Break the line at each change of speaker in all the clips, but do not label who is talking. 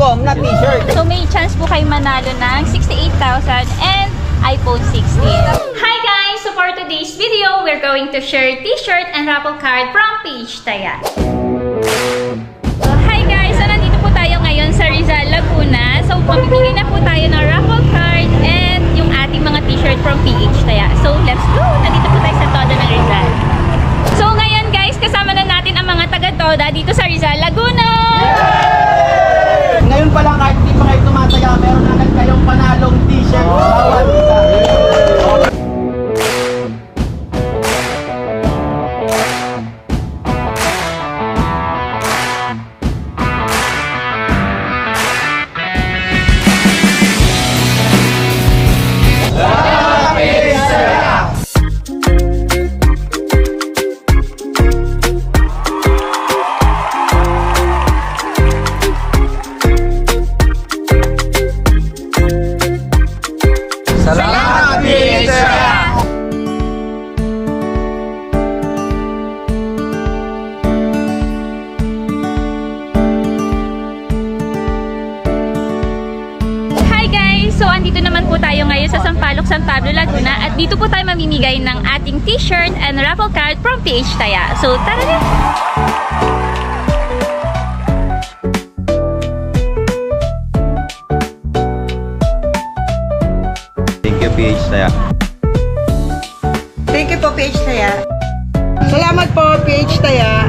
PHTaya.com na t-shirt.
So may chance po kayo manalo ng 68,000 and iPhone 16. Hi guys! So for today's video, we're going to share t-shirt and raffle card from Page Taya. So hi guys! So nandito po tayo ngayon sa Rizal, Laguna. So mamimigay na po tayo ng So andito naman po tayo ngayon sa Sampaloc, San Pablo, Laguna at dito po tayo mamimigay ng ating t-shirt and raffle card from PH Taya. So tara na!
Thank you, PH Taya.
Thank you po, PH Taya. Salamat po, PH Taya.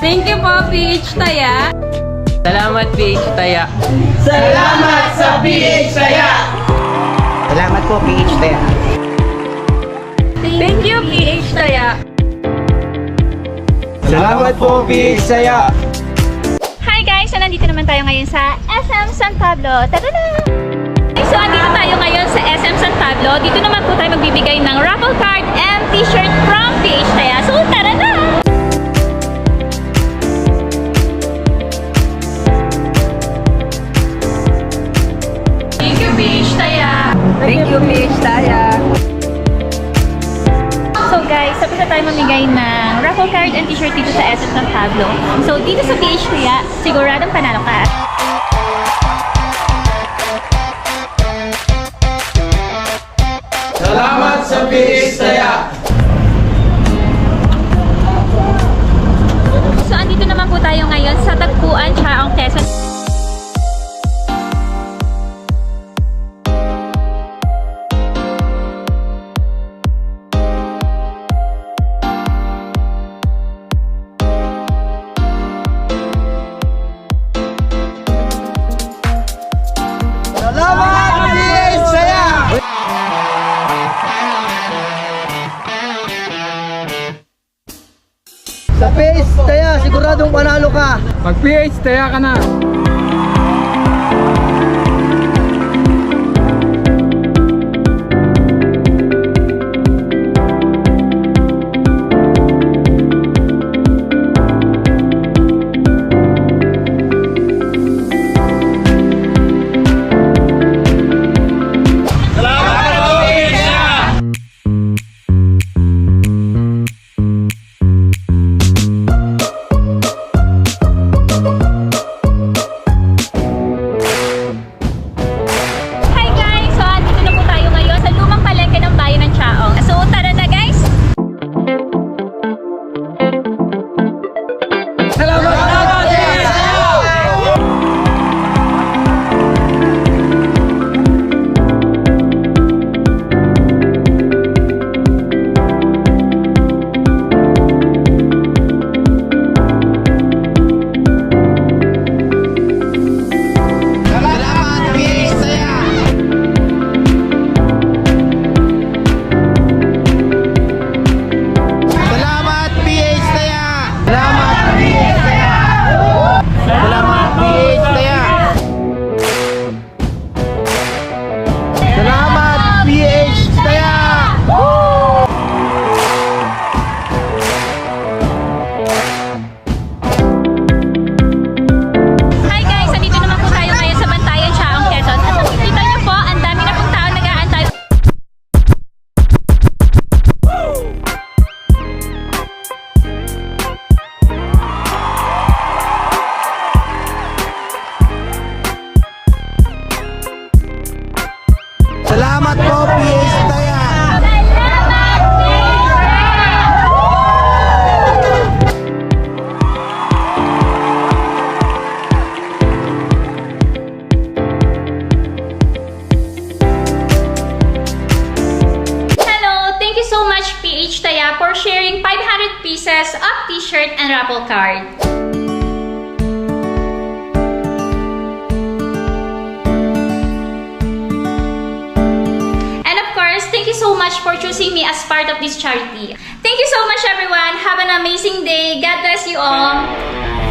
Thank you po PH Taya!
Salamat, PH Taya.
Salamat sa PHTaya!
Salamat po, PH Taya.
Thank you PH Taya!
Salamat po, PH Taya.
Hi guys! So nandito naman tayo ngayon sa SM San Pablo. Tara na! So andito tayo ngayon sa SM San Pablo. Dito naman po tayo magbibigay ng raffle card and t-shirt from PH Taya. So tara na! Na tayo mamigay ng raffle card and t-shirt dito sa SM San Pablo. So dito sa PH Kuya, siguradong panalo ka.
Salamat sa PHTaya! Siguradong panalo ka.
Pag PH Taya ka na.
Bisaya for sharing 500 pieces of t-shirt and raffle card. And of course, thank you so much for choosing me as part of this charity. Thank you so much everyone. Have an amazing day. God bless you all.